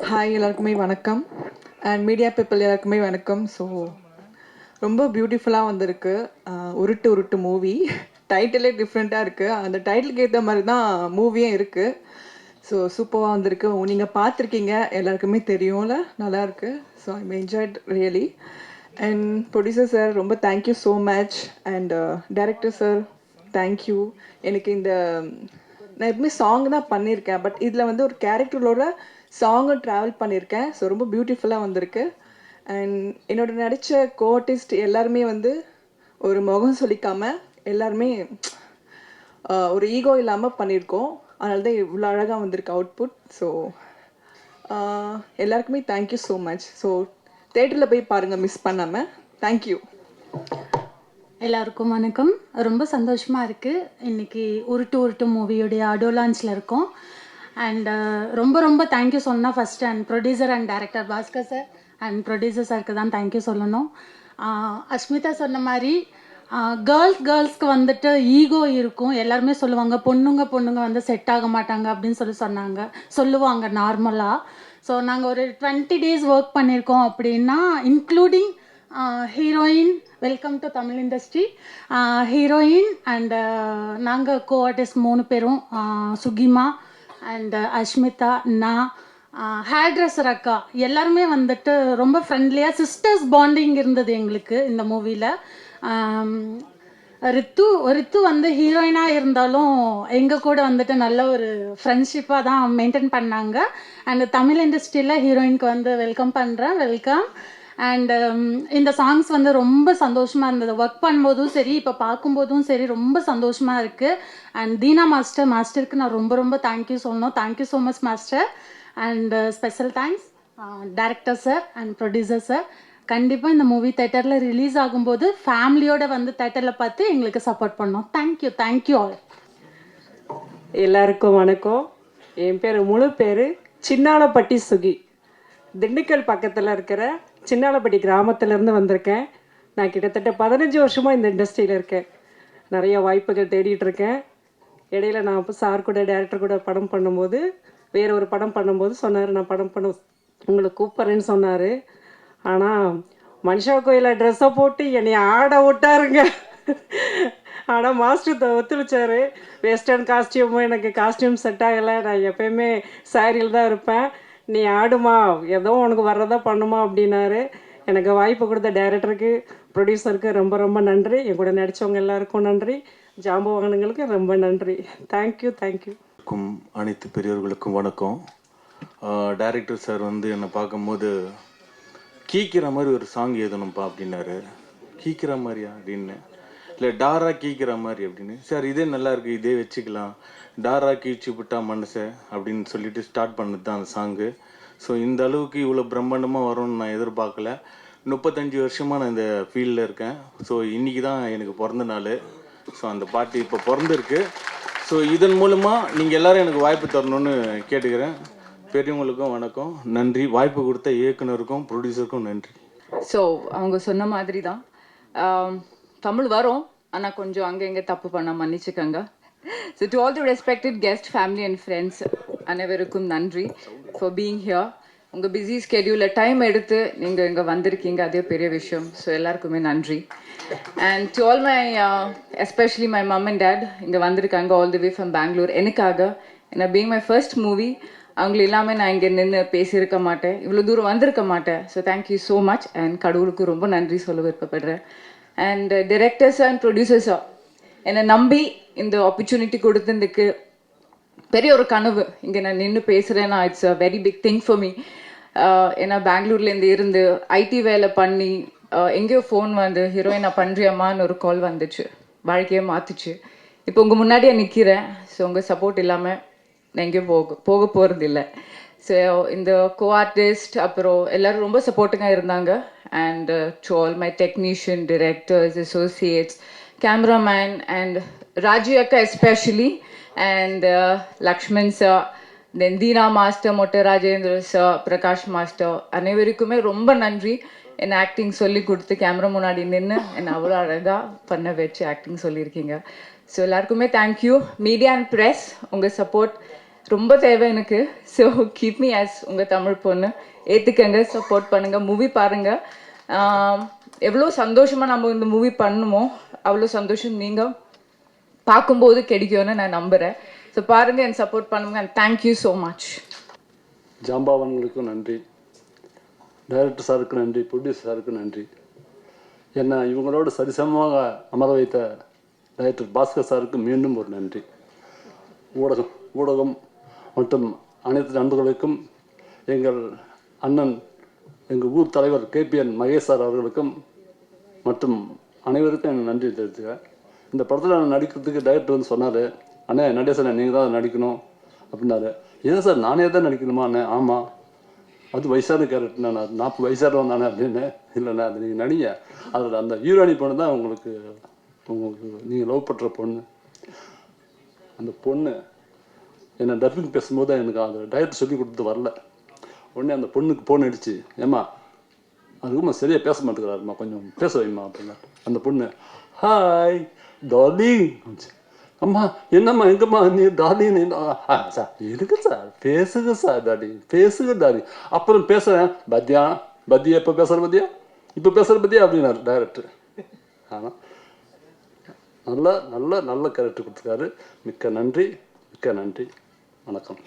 Hi எல்லாருக்குமே வணக்கம். And media people எல்லாருக்குமே வணக்கம். ஸோ ரொம்ப பியூட்டிஃபுல்லாக வந்திருக்கு. உருட்டு உருட்டு மூவி டைட்டிலே டிஃப்ரெண்ட்டாக இருக்குது அந்த டைட்டிலுக்கு ஏற்ற மாதிரி தான் மூவியும் இருக்குது ஸோ சூப்பராக வந்திருக்கு. நீங்கள் பார்த்துருக்கீங்க. எல்லாருக்குமே தெரியும்ல. நல்லாயிருக்கு so I'm enjoyed really and producer sir ரொம்ப thank you so much and director sir thank you எனக்கு இந்த நான் எப்பவுமே சாங் தான் பண்ணியிருக்கேன். பட் இதில் வந்து ஒரு கேரக்டரோட சாங்கும் ட்ராவல் பண்ணியிருக்கேன் ஸோ ரொம்ப பியூட்டிஃபுல்லாக வந்திருக்கு. அண்ட் என்னோட நடித்த கோஆர்டிஸ்ட் எல்லாருமே வந்து ஒரு முகம் சொல்லிக்காமல் எல்லாருமே ஒரு ஈகோ இல்லாமல் பண்ணியிருக்கோம் அதனால தான் இவ்வளோ அழகாக வந்திருக்கு அவுட்புட் ஸோ எல்லாருக்குமே thank you so much so தேட்டரில் போய் பாருங்கள் மிஸ் பண்ணாமல் தேங்க்யூ எல்லாருக்கும் வணக்கம். ரொம்ப சந்தோஷமாக இருக்குது இன்னைக்கு உருட்டு உருட்டு மூவியுடைய அடோலான்ஸில் இருக்கோம். அண்ட் uh, ரொம்ப ரொம்ப தேங்க்யூ சொன்னால் first and producer and director Bhaskar sir and producer சாருக்கு தான் தேங்க்யூ சொல்லணும். அஸ்மிதா சொன்ன மாதிரி கேர்ள்ஸ் கேர்ள்ஸ்க்கு வந்துட்டு ஈகோ இருக்கும். எல்லாருமே சொல்லுவாங்க பொண்ணுங்க பொண்ணுங்க வந்து செட் ஆக மாட்டாங்க அப்படின்னு சொல்லி சொன்னாங்க. சொல்லுவாங்க நார்மலாக ஸோ நாங்கள் ஒரு டுவெண்ட்டி டேஸ் ஒர்க் பண்ணியிருக்கோம் அப்படின்னா including heroine welcome to Tamil industry heroine and நாங்கள் கோ ஆர்டிஸ்ட் மூணு பேரும் சுகிமா அண்ட் அஷ்மிதா நான் ஹேர் ட்ரெஸ்ஸர் அக்கா எல்லாருமே வந்துட்டு ரொம்ப ஃப்ரெண்ட்லியாக சிஸ்டர்ஸ் பாண்டிங் இருந்தது எங்களுக்கு இந்த மூவியில் um, ரித்து ரித்து வந்து ஹீரோயினாக இருந்தாலும் எங்கள் கூட வந்துட்டு நல்ல ஒரு ஃப்ரெண்ட்ஷிப்பாக தான் மெயின்டைன் பண்ணாங்க. அண்ட் தமிழ் இண்டஸ்ட்ரியில் ஹீரோயினுக்கு வந்து வெல்கம் பண்ணுறேன் வெல்கம் அண்ட் um, இந்த சாங்ஸ் வந்து ரொம்ப சந்தோஷமாக இருந்தது. ஒர்க் பண்ணும்போதும் சரி இப்போ பார்க்கும்போதும் சரி ரொம்ப சந்தோஷமாக இருக்குது அண்ட் தீனா மாஸ்டர் மாஸ்டருக்கு நான் ரொம்ப ரொம்ப தேங்க்யூ சொல்லணும். Thank you so much master and special thanks director sir and producer sir கண்டிப்பாக இந்த மூவி தேட்டரில் ரிலீஸ் ஆகும்போது ஃபேமிலியோட வந்து தேட்டரில் பார்த்து எங்களுக்கு சப்போர்ட் பண்ணோம் தேங்க்யூ தேங்க்யூ ஆல் எல்லாருக்கும் வணக்கம். என் பேர் முழு பேர் சின்னாலப்பட்டி சுகி. திண்டுக்கல் பக்கத்தில் இருக்கிற சின்னாலப்பட்டி கிராமத்திலேருந்து வந்திருக்கேன். நான் கிட்டத்தட்ட பதினஞ்சு வருஷமாக இந்த இண்டஸ்ட்ரியில் இருக்கேன். நிறைய வாய்ப்புகள் தேடிட்டு இருக்கேன். இடையில நான் சார் கூட டேரக்டர் கூட படம் பண்ணும்போது வேற ஒரு படம் பண்ணும்போது சொன்னார் நான் படம் பண்ண உங்களை கூப்பிட்றேன்னு சொன்னார். ஆனால் மனுஷா கோயிலில் ட்ரெஸ்ஸை போட்டு என்னை ஆட விட்டாருங்க. ஆனால் மாஸ்டர் ஒத்துழைச்சாரு. வெஸ்டர்ன் காஸ்டியூமும் எனக்கு காஸ்டியூம் செட் ஆகலை. நான் எப்பயுமே சாரியில் தான் இருப்பேன். நீ ஆடுமா? ஏதோ உனக்கு வர்றதா பண்ணுமா அப்படின்னாரு. எனக்கு வாய்ப்பு கொடுத்த டைரக்டருக்கு ப்ரொடியூசருக்கு ரொம்ப ரொம்ப நன்றி. என் கூட நடித்தவங்க எல்லாருக்கும் நன்றி. ஜாம்பவானுங்களுக்கு ரொம்ப நன்றி. தேங்க்யூ தேங்க்யூ க்கும் அனைத்து பெரியவர்களுக்கும் வணக்கம். டைரக்டர் சார் வந்து என்னை பார்க்கும்போது கீக்கிற மாதிரி ஒரு சாங் எழுதணும்ப்பா அப்படின்னாரு. கீக்கிற மாதிரியா? அப்படின்னு. இல்லை டாரா கீக்கிற மாதிரி அப்படின்னு. சார் இதே நல்லா இருக்கு. இதே வச்சுக்கலாம். டாரா கீழ்ச்சி விட்டா மனசை அப்படின்னு சொல்லிட்டு ஸ்டார்ட் பண்ணது தான் அந்த சாங்கு ஸோ இந்த அளவுக்கு இவ்வளோ பிரம்மாண்டமாக வரும்னு நான் எதிர்பார்க்கல. முப்பத்தஞ்சு வருஷமாக நான் இந்த ஃபீல்டில் இருக்கேன். ஸோ இன்றைக்கி தான் எனக்கு பிறந்த நாள். ஸோ அந்த பாட்டு இப்போ பிறந்திருக்கு. ஸோ இதன் மூலமாக நீங்கள் எல்லோரும் எனக்கு வாய்ப்பு தரணும்னு கேட்டுக்கிறேன். பெரியவங்களுக்கும் வணக்கம். நன்றி. வாய்ப்பு கொடுத்த இயக்குனருக்கும் ப்ரொடியூசருக்கும் நன்றி. ஸோ அவங்க சொன்ன மாதிரி தான் தமிழ் வரும். ஆனால் கொஞ்சம் அங்கே இங்கே தப்பு பண்ண மன்னிச்சுக்கோங்க. So to all the respected guest family and friends அனைவருக்கும் நன்றி ஃபார் பீயிங் ஹியர் உங்கள் பிஸி ஸ்கெடியூலில் டைம் எடுத்து நீங்கள் இங்கே வந்திருக்கீங்க அதே பெரிய விஷயம். ஸோ எல்லாருக்குமே நன்றி. And to all my especially my mum and dad இங்கே வந்திருக்காங்க all the way from Bangalore எனக்காக என்ன பீங் மை ஃபர்ஸ்ட் மூவி அவங்கள எல்லாமே நான் இங்கே நின்று பேசியிருக்க மாட்டேன். இவ்வளோ தூரம் வந்திருக்க மாட்டேன். So thank you so much and கடவுளுக்கு ரொம்ப நன்றி சொல்ல விருப்பப்படுறேன். அண்ட் டிரெக்டர்ஸ் அண்ட் ப்ரொடியூசர்ஸாக என்னை நம்பி இந்த ஆப்பர்ச்சுனிட்டி கொடுத்ததுக்கு பெரிய ஒரு கனவு. இங்கே நான் நின்று பேசுகிறேன்னா it's a very big thing for me ஏன்னா பெங்களூர்லேருந்து இருந்து ஐடி வேலை பண்ணி எங்கேயோ ஃபோன் வந்து ஹீரோயினா பண்ணுறியம்மான்னு ஒரு கால் வந்துச்சு. வாழ்க்கையை மாற்றுச்சு இப்போ உங்கள் முன்னாடியே நிற்கிறேன் ஸோ உங்கள் சப்போர்ட் இல்லாமல் நான் எங்கேயும் போக போக போகிறது இல்லை ஸோ இந்த கோ ஆர்டிஸ்ட் அப்புறம் எல்லாரும் ரொம்ப சப்போர்ட்டிங்காக இருந்தாங்க. And to all my technician directors associates cameraman and Raju அக்கா especially and Lakshman sir then Dheena master Mottai Rajendra sir Prakash master அனைவருக்குமே ரொம்ப நன்றி. என்ன ஆக்டிங் சொல்லி கொடுத்து கேமரா முன்னாடி நின்று என்னை அவ்வளோ அழகாக பண்ண வச்சு ஆக்டிங் சொல்லியிருக்கீங்க. ஸோ எல்லாருக்குமே thank you media and press உங்கள் சப்போர்ட் ரொம்ப தேவை எனக்கு. ஸோ கீப் மீ ஆஸ் உங்கள் தமிழ் பொண்ணு. ஏற்றுக்கங்க சப்போர்ட் பண்ணுங்கள் மூவி பாருங்கள் எவ்வளோ சந்தோஷமாக நம்ம இந்த மூவி பண்ணுமோ அவ்வளோ சந்தோஷம் நீங்கள் பார்க்கும்போது கிடைக்கும்னு நான் நம்புகிறேன் ஸோ பாருங்கள் என் சப்போர்ட் பண்ணுங்க and thank you so much ஜாம்பாவன்களுக்கும் நன்றி. டைரக்டர் சாருக்கு நன்றி ப்ரொடியூசர் சாருக்கு நன்றி. என்னை இவங்களோட சரிசமமாக அமர வைத்த டைரக்டர் பாஸ்கர் சாருக்கு மீண்டும் ஒரு நன்றி. ஊடகம் ஊடகம் மற்றும் அனைத்து நண்பர்களுக்கும் எங்கள் அண்ணன் எங்கள் ஊர் தலைவர் கேபிஎன் மகேஷ் சார் அவர்களுக்கும் மற்றும் அனைவருக்கும் எனக்கு நன்றி தெரிவிச்சுக்கிறேன் இந்த படத்தில் நான் நடிக்கிறதுக்கு டைரக்டர் வந்து சொன்னார் அண்ணே நடேசன் நீங்கள் தான் நடிக்கணும். அப்படின்னாரு. ஏன் சார் நானே தான் நடிக்கணுமா அண்ணே? ஆமாம் அது வயசான கேரக்டர் நான் நாற்பது வயசானவன் வந்தானே அப்படின்னு. இல்லைண்ணா அது நீங்கள் நடிங்க. அதில் அந்த ஹீரோனி பொண்ணு தான் உங்களுக்கு உங்களுக்கு நீங்கள் லவ் பண்ணுற பொண்ணு. அந்த பொண்ணு என்னை டப்பிங் பேசும்போது எனக்கு அந்த டயட் சொல்லி கொடுத்து வரல. உடனே அந்த பொண்ணுக்கு ஃபோன் அடிச்சு ஏம்மா அதுக்குமா சரியாக பேச மாட்டேங்கிறாருமா கொஞ்சம் பேச வைம்மா அப்படின்னா. அந்த பொண்ணு ஹாய் டார்லிங் அம்மா என்னம்மா எங்கம்மா நீ டார்லிங் நீ சார் இருக்கு சார். பேசுங்க சார் டார்லிங் பேசுங்க டார்லிங் அப்புறம் பேசுகிறேன் பத்தியா பத்தியா இப்போ பேசுகிற பத்தியா இப்போ பேசுகிற பத்தியா அப்படின்னாரு டைரக்டர் ஆனால் நல்ல நல்ல நல்ல கேரக்டர் கொடுத்துருக்காரு. மிக்க நன்றி மிக்க நன்றி. வணக்கம்.